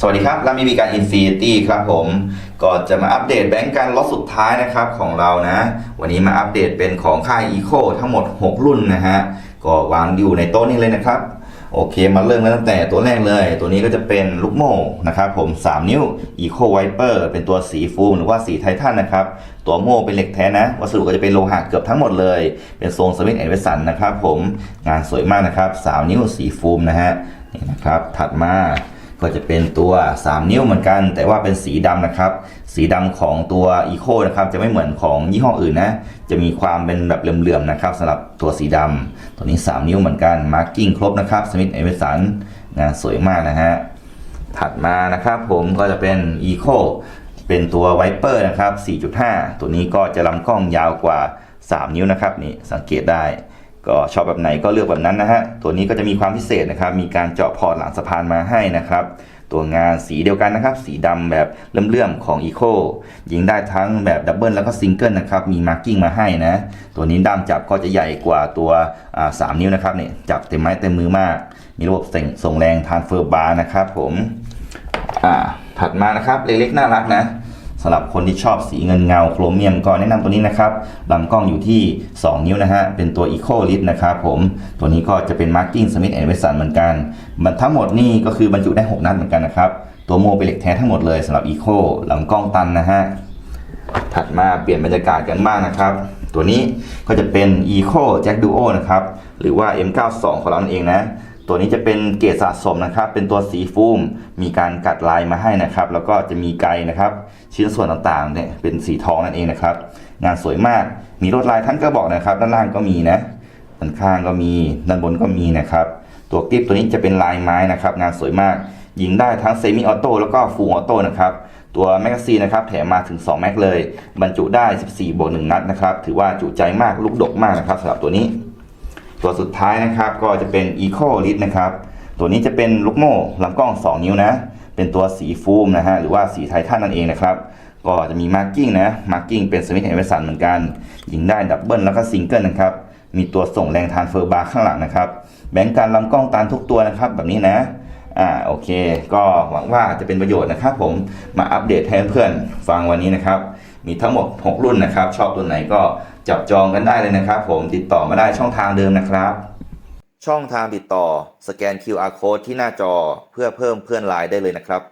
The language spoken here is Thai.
สวัสดีครับรามีบีการอินฟินิตี้ครับผมก็จะมาอัปเดตแบงก์การล็อตสุดท้ายนะครับของเรานะ วันนี้มาอัปเดตเป็นของค่าย Eco ทั้งหมด 6 รุ่นนะฮะ ก็วางอยู่ในโต๊ะนี้เลยนะครับ โอเคมาเริ่มกันตั้งแต่ตัวแรกเลย ตัวนี้ก็จะเป็นลูกโม่นะครับผม 3 นิ้ว Eco Viper เป็นตัวสีฟูมหรือว่าสีไททันนะครับ ตัวโม่เป็นเหล็กแท้นะ วัสดุก็จะเป็นโลหะเกือบทั้งหมดเลย เป็นทรงสวิตแอนเวสันนะครับผมงานสวยมากนะครับ 3 นิ้วสีฟูมนะฮะนี่นะครับถัดมา ก็จะเป็นตัว 3 นิ้วเหมือนกัน แต่ว่าเป็นสีดำนะครับ สีดำของตัว Eco นะครับ จะไม่เหมือนของยี่ห้ออื่นนะ จะมีความเป็นแบบเหลื่อมๆนะครับสำหรับตัวสีดำตัวนี้ 3 นิ้วเหมือนกัน มาร์กิ้งครบนะครับสมิธเอเวสันงานสวยมากนะฮะ ถัดมานะครับผมก็จะเป็น Eco เป็นตัว Viper นะครับ 4.5 ตัวนี้ก็จะลำกล้องยาวกว่า 3 นิ้วนะครับนี่สังเกตได้ ก็ชอบแบบไหนก็เลือกแบบนั้นนะฮะ ตัวนี้ก็จะมีความพิเศษนะครับ มีการเจาะพอร์ตหลังสะพานมาให้นะครับ ตัวงานสีเดียวกันนะครับ สีดำแบบเลื่อมๆของ Eco ยิงได้ทั้งแบบดับเบิลแล้วก็ซิงเกิลนะครับ มีมาร์กิ้งมาให้นะ ตัวนี้ด้ามจับก็จะใหญ่กว่าตัวอ่า3นิ้วนะครับเนี่ย จับเต็มไม้เต็มมือมาก มีระบบส่งส่งแรงทานเฟอร์บาร์นะครับผม อ่า ถัดมานะครับ เล็กๆน่ารักนะ สำหรับคนที่ชอบสีเงินเงาโครเมียมก็แนะนำตัวนี้นะครับลำกล้องอยู่ที่ 2 นิ้วนะฮะ เป็นตัว Eco l i t นะครับผม ตัวนี้ก็จะเป็น Marking Smith Wesson เหมือนกัน มันทั้งหมดนี่ก็คือบรรจุได้ 6 นัดเหมือนกันนะครับ ตัวโมเป็นเหล็กแท้ทั้งหมดเลยสำหรับ Eco ลำกล้องตันนะฮะ ถัดมาเปลี่ยนบรรยากาศกันบ้างนะครับ ตัวนี้ก็จะเป็น Eco Jack Duo นะครับ หรือว่า M92 ของเรานั่นเองนะ ตัวนี้จะเป็นเกรดสะสมนะครับ เป็นตัวสีฟูม มีการกัดลายมาให้นะครับ แล้วก็จะมีไกนะครับ ชิ้นส่วนต่างๆเนี่ยเป็นสีทองนั่นเองนะครับ งานสวยมาก มีลวดลายทั้งกระบอกนะครับ ด้านล่างก็มีนะด้านข้างก็มี ด้านบนก็มีนะครับ ตัวกริปตัวนี้จะเป็นลายไม้นะครับ งานสวยมาก ยิงได้ทั้งเซมิออโต้แล้วก็ฟูลออโต้นะครับ ตัวแมกกาซีนนะครับแถมมาถึง 2 แม็กเลย บรรจุได้ 14บวก1นัดนะครับ ถือว่าจุใจมาก ลูกดกมากนะครับสำหรับตัวนี้ ตัวสุดท้ายนะครับก็จะเป็น Eco l i t นะครับตัวนี้จะเป็นลูกโม่ลำกล้อง 2 นิ้วนะ เป็นตัวสีฟูมนะฮะหรือว่าสีไททันนั่นเองนะครับก็จะมีมาร์กิ้งนะมาร์กิ้งเป็นสมิธแอนเวสันเหมือนกัน ยิงได้ดับเบิลแล้วก็ซิงเกิลนะครับมีตัวส่งแรงทานเฟอร์บาร์ข้างหลังนะครับแบ่งการลำกล้องตามทุกตัวนะครับแบบนี้นะอ่าโอเค ก็หวังว่าจะเป็นประโยชน์นะครับผมมาอัปเดตให้เพื่อนฟังวันนี้นะครับ มีทั้งหมด 6 รุ่นนะครับ ชอบตัวไหนก็ จับจองกันได้เลยนะครับผมติดต่อมาได้ช่องทางเดิมนะครับ ช่องทางติดต่อสแกน QR code ที่หน้าจอเพื่อเพิ่มเพื่อนไลน์ได้เลยนะครับ